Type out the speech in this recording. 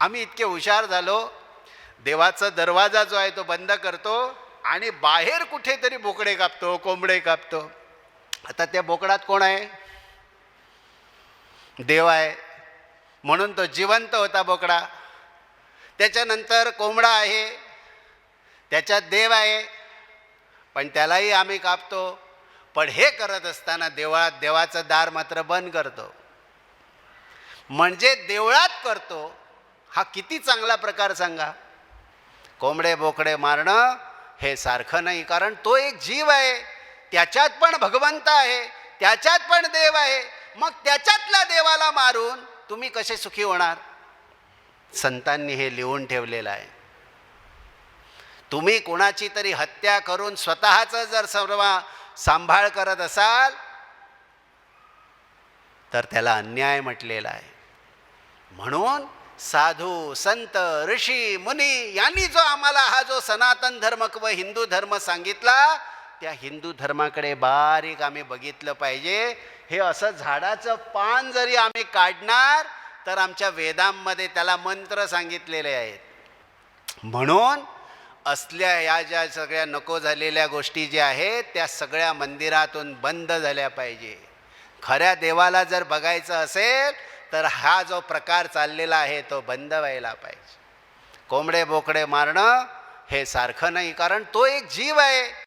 आम्ही इतके हुशार झालो. देवाचा दरवाजा जो आहे तो बंद करतो आणि बाहेर कुठेतरी बोकडे कापतो कोंबडे कापतो. आता त्या बोकडात कोण आहे? देव आहे. म्हणून तो जिवंत होता बोकडा. त्याच्यानंतर कोंबडा आहे. त्याच्यात देव आहे. पण त्यालाही आम्ही कापतो. पण हे करत असताना देवळात देवाचं दार मात्र बंद करतो. म्हणजे देवळात करतो. हा किती चांगला प्रकार सांगा. कोंबडे बोकडे मारणं हे सारखं नाही कारण तो एक जीव आहे. त्याच्यात पण भगवंत आहे त्याच्यात पण देव आहे. मग त्याच्यातल्या देवाला मारून तुम्ही कसे सुखी होणार? संतांनी हे लिहून ठेवलेलं आहे. तुम्ही कोणाची तरी हत्या करून स्वतःचं जर सर्व सांभाळ करत असाल तर त्याला अन्याय म्हटलेला आहे. म्हणून साधू संत ऋषी मुनी यांनी जो आम्हाला हा जो सनातन धर्म किंवा हिंदू धर्म सांगितला त्या हिंदू धर्माकडे बारीक आम्ही बघितलं पाहिजे. हे असं झाडाचं पान जरी आम्ही काढणार तर आमच्या वेदांमध्ये त्याला मंत्र सांगितलेले आहेत. म्हणून असल्या या ज्या सगळ्या नको झालेल्या गोष्टी ज्या आहेत त्या सगळ्या मंदिरातून बंद झाल्या पाहिजे. खऱ्या देवाला जर बघायचं असेल तर हा जो प्रकार चाललेला आहे तो बंद व्हायला पाहिजे. कोंबडे बोकडे मारणं हे सारखं नाही कारण तो एक जीव आहे.